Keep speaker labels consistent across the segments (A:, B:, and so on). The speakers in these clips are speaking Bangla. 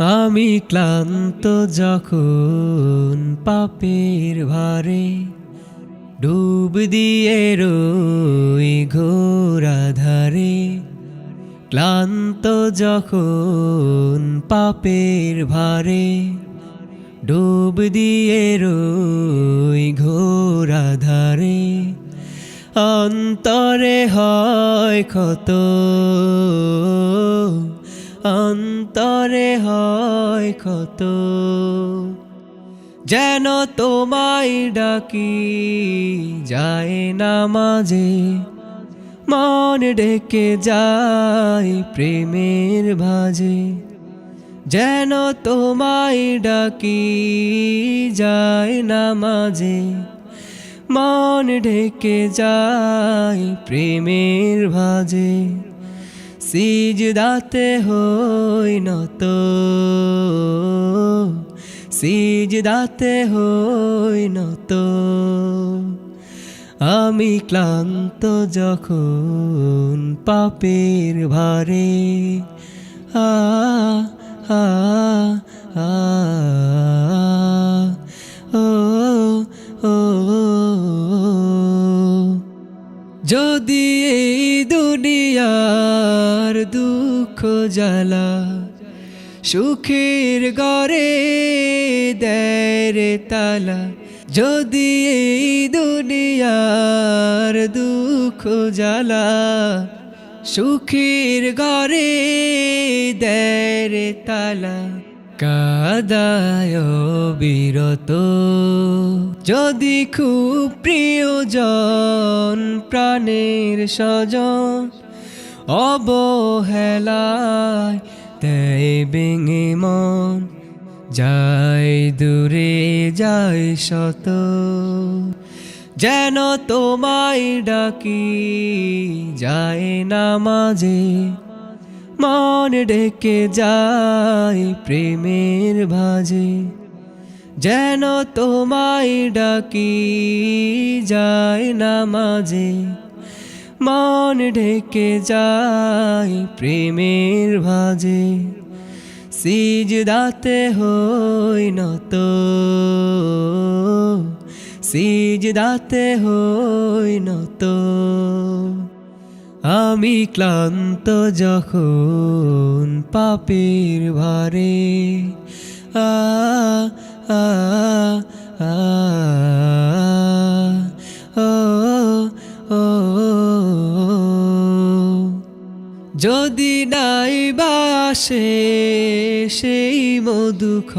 A: আমি ক্লান্ত যখন পাপের ভারে ডুব দিয়ে রই ঘোরাধারে ক্লান্ত যখন পাপের ভারে ডুব দিয়ে রই ঘোরাধারে অন্তরে হয় ক্ষত অন্তরে হয় ক্ষত। যেন তোমায় ডাকি, যায় না মাঝে। মন ডেকে যায় প্রেমের ভাজে। যেন তোমায় ডাকি, যায় না মাঝে। মন ঢেকে যায় প্রেমের ভাজে। সিজ দাতে হই নত। সিজ দাতে হই নত। আমি ক্লান্ত যখন পাপের ভারে, আ আ আ, ও ও যদি এই দুনিয়ার দুঃখ জ্বালা সুখের গড়ে দেরে তালা। যদি এই দুনিয়ার দুঃখ জ্বালা সুখের গড়ে দেরে তালা, কাদায় বিরত যদি খুব প্রিয়জন প্রাণের স্বজন অবহেলায় বেঙে মন, যায় দূরে, যায় শত যেন তোমায় ডাকি, যায় না মাঝে, মন ডেকে যায় প্রেমের ভাজে। যেন তোমায় ডাকি, যায় না মাঝে মন ঢেকে যায় প্রেমের ভাজে। সিজ দাতে হই নত। সিজ দাতে হই নত। আমি ক্লান্ত যখন পাপের ভারে। আ যদি নাই বাসে সেই মধুখ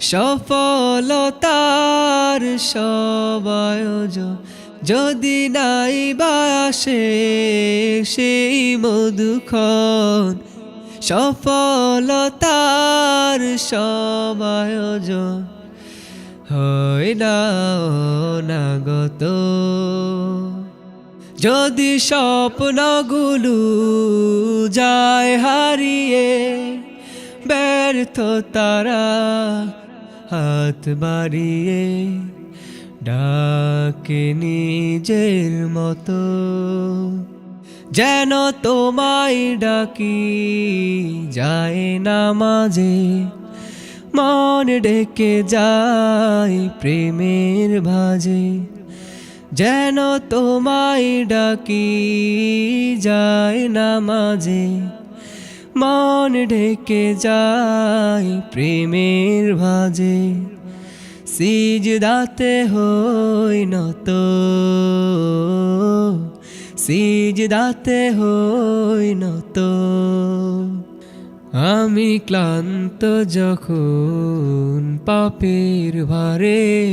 A: সফলতার সব আয়োজন যদি নাই বাসে সেই মধুক্ষণ সফলতার সব আয়োজন হয় না যদি স্বপ্নগুলো যায় হারিয়ে ব্যর্থ তারা হাত বাড়িয়ে ডাকে নিজের মতো। যেন তোমায় ডাকি, যায় না মাঝে মন ডেকে যায় প্রেমের ভাজে। যেন তোমায় ডাকি, যায় না মাঝে মন ঢেকে যায় প্রেমের ভাজে। সিজ দাতে হই নত। সিজ দাতে হই নত। আমি ক্লান্ত যখন পাপের ভারে।